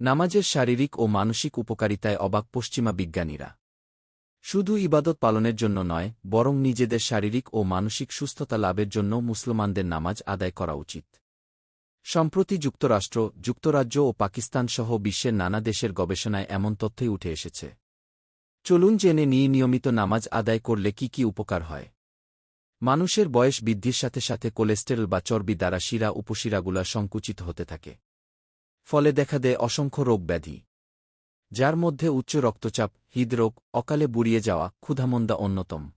নামাজের শারীরিক ও মানসিক উপকারিতায় অবাক পশ্চিমা বিজ্ঞানীরা। শুধু ইবাদত পালনের জন্য নয়, বরং নিজেদের শারীরিক ও মানসিক সুস্থতা লাভের জন্য মুসলমানদের নামাজ আদায় করা উচিত। সম্প্রতি যুক্তরাষ্ট্র, যুক্তরাজ্য ও পাকিস্তান সহ বিশ্বের নানা দেশের গবেষণায় এমন তথ্যই উঠে এসেছে। চলুন জেনে নিয়ে নিয়মিত নামাজ আদায় করলে কি কি উপকার হয়। মানুষের বয়স বৃদ্ধির সাথে সাথে কোলেস্টেরল বা চর্বি দ্বারা শিরা উপশিরাগুলা সংকুচিত হতে থাকে। ফলে দেখা দেয় অসংখ্য রোগ ব্যাধি। যার মধ্যে উচ্চ রক্তচাপ, হৃদরোগ, অকালে বুড়িয়ে যাওয়া, ক্ষুধামন্দা অন্যতম।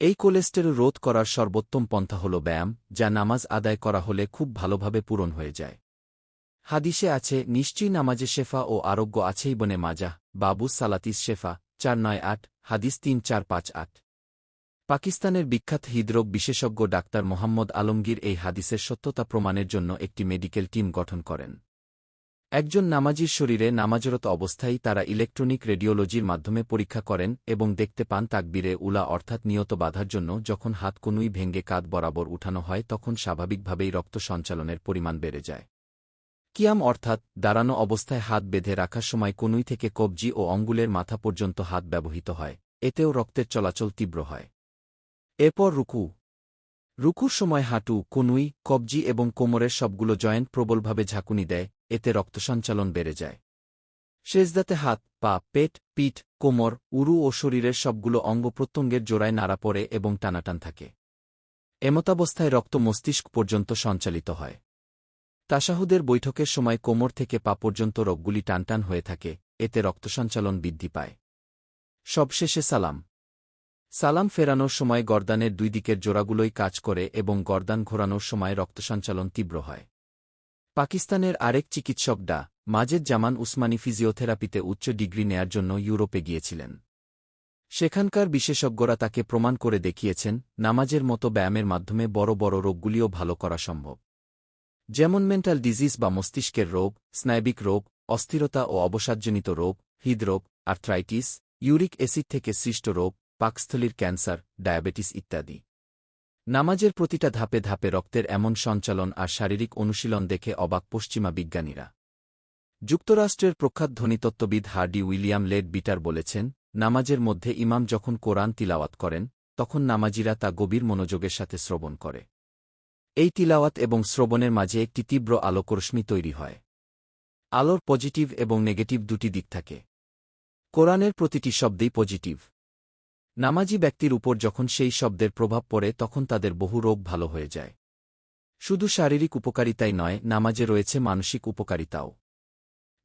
এই কোলেস্টেরল রোধ করার সর্বোত্তম পন্থা হল ব্যায়াম, যা নামাজ আদায় করা হলে খুব ভালোভাবে পূরণ হয়ে যায়। হাদিসে আছে, নিশ্চয়ই নামাজে শেফা ও আরোগ্য আছেই বনে মাজাহ বাবু সালাতিস শেফা, চার নয় আট, হাদিস তিন চার পাঁচ আট। পাকিস্তানের বিখ্যাত হৃদরোগ বিশেষজ্ঞ ডাক্তার মোহাম্মদ আলমগীর এই হাদিসের সত্যতা প্রমাণের জন্য একটি মেডিকেল টিম গঠন করেন। একজন নামাজির শরীরে নামাজরত অবস্থায় তারা ইলেকট্রনিক রেডিওলজির মাধ্যমে পরীক্ষা করেন এবং দেখতে পান তাকবীরে উলা অর্থাৎ নিয়ত বাধার জন্য যখন হাত কোনুই ভেঙ্গে কাঁধ বরাবর উঠানো হয় তখন স্বাভাবিকভাবেই রক্ত সঞ্চালনের পরিমাণ বেড়ে যায়। কিয়াম অর্থাৎ দাঁড়ানো অবস্থায় হাত বেঁধে রাখার সময় কোনুই থেকে কবজি ও অঙ্গুলের মাথা পর্যন্ত হাত ব্যবহৃত হয়, এতেও রক্তের চলাচল তীব্র হয়। এরপর রুকু। রুকুর সময় হাঁটু, কনুই, কবজি এবং কোমরের সবগুলো জয়েন্ট প্রবলভাবে ঝাঁকুনি দেয় এতে রক্তসঞ্চালন বেড়ে যায়। শেষদাতে হাত, পা, পেট, পিঠ, কোমর, উরু ও শরীরের সবগুলো অঙ্গ প্রত্যঙ্গের জোড়ায় নাড়া পড়ে এবং টানাটান থাকে। এমতাবস্থায় রক্ত মস্তিষ্ক পর্যন্ত সঞ্চালিত হয়। তাসাহুদের বৈঠকের সময় কোমর থেকে পা পর্যন্ত রোগগুলি টানটান হয়ে থাকে, এতে রক্তসঞ্চালন বৃদ্ধি পায়। সবশেষে সালাম। সালাম ফেরানোর সময় গর্দানের দুই দিকের জোড়াগুলোই কাজ করে এবং গর্দান ঘোরানোর সময় রক্তসঞ্চালন তীব্র হয়। পাকিস্তানের আরেক চিকিৎসক ডা, মাজেদ জামান উসমানী ফিজিওথেরাপিতে উচ্চ ডিগ্রি নেয়ার জন্য ইউরোপে গিয়েছিলেন। সেখানকার বিশেষজ্ঞরা তাকে প্রমাণ করে দেখিয়েছেন, নামাজের মতো ব্যায়ামের মাধ্যমে বড় বড় রোগগুলিও ভালো করা সম্ভব। যেমন মেন্টাল ডিজিজ বা মস্তিষ্কের রোগ, স্নায়বিক রোগ, অস্থিরতা ও অবসাদজনিত রোগ, হৃদরোগ, আর্থ্রাইটিস, ইউরিক অ্যাসিড থেকে সৃষ্ট রোগ, পাকস্থলীর ক্যান্সার, ডায়াবেটিস ইত্যাদি। নামাজের প্রতিটা ধাপে ধাপে রক্তের এমন সঞ্চালন আর শারীরিক অনুশীলন দেখে অবাক পশ্চিমা বিজ্ঞানীরা। যুক্তরাষ্ট্রের প্রখ্যাত ধ্বনিতত্ত্ববিদ হার্ডি উইলিয়াম লেড বিটার বলেছেন, নামাজের মধ্যে ইমাম যখন কোরআন তিলাওয়াত করেন, তখন নামাজিরা তা গভীর মনোযোগের সাথে শ্রবণ করে। এই তিলাওয়াত এবং শ্রবণের মাঝে একটি তীব্র আলোকরশ্মি তৈরি হয়। আলোর পজিটিভ এবং নেগেটিভ দুটি দিক থাকে। কোরআনের প্রতিটি শব্দেই পজিটিভ। নামাজি ব্যক্তির উপর যখন সেই শব্দের প্রভাব পড়ে, তখন তাদের বহু রোগ ভালো হয়ে যায়। শুধু শারীরিক উপকারিতাই নয়, নামাজে রয়েছে মানসিক উপকারিতাও।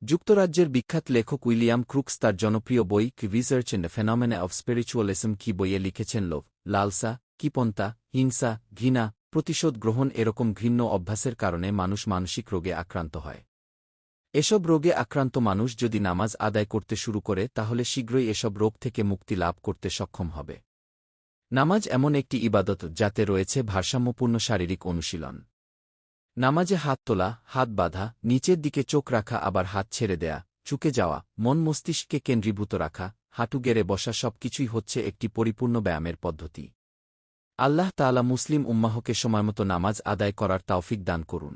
যুক্তরাজ্যের বিখ্যাত লেখক উইলিয়াম ক্রুকস তার জনপ্রিয় বই কি research the phenomena of spiritualism কি বইয়ে লিখেছেন লোভ, লালসা কিপন্তা হিংসা, ঘৃণা, প্রতিশোধ গ্রহণ এরকম ঘৃণ্য অভ্যাসের কারণে মানুষ মানসিক রোগে আক্রান্ত হয়। এসব রোগে আক্রান্ত মানুষ যদি নামাজ আদায় করতে শুরু করে, তাহলে শীঘ্রই এসব রোগ থেকে মুক্তি লাভ করতে সক্ষম হবে। নামাজ এমন একটি ইবাদত যাতে রয়েছে ভারসাম্যপূর্ণ শারীরিক অনুশীলন। নামাজে হাত তোলা, হাত বাঁধা, নিচের দিকে চোখ রাখা, আবার হাত ছেড়ে দেয়া চুকে যাওয়া, মন মস্তিষ্ককে কেন্দ্রীভূত রাখা, হাঁটু গেড়ে বসা সবকিছুই হচ্ছে একটি পরিপূর্ণ ব্যায়ামের পদ্ধতি। আল্লাহ তালা মুসলিম উম্মাহকে সময়মতো নামাজ আদায় করার তাওফিক দান করুন।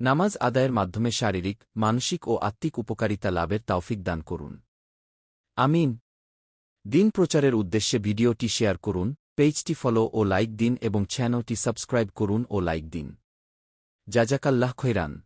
নামাজ আদায়ের মাধ্যমে শারীরিক, মানসিক ও আত্মিক উপকারিতা লাভের তাওফিক দান করুন। আমিন। দিন প্রচারের উদ্দেশ্যে ভিডিওটি শেয়ার করুন, পেজটি ফলো ও লাইক দিন এবং চ্যানেলটি সাবস্ক্রাইব করুন ও লাইক দিন। জাজাকাল্লাহ খৈরান।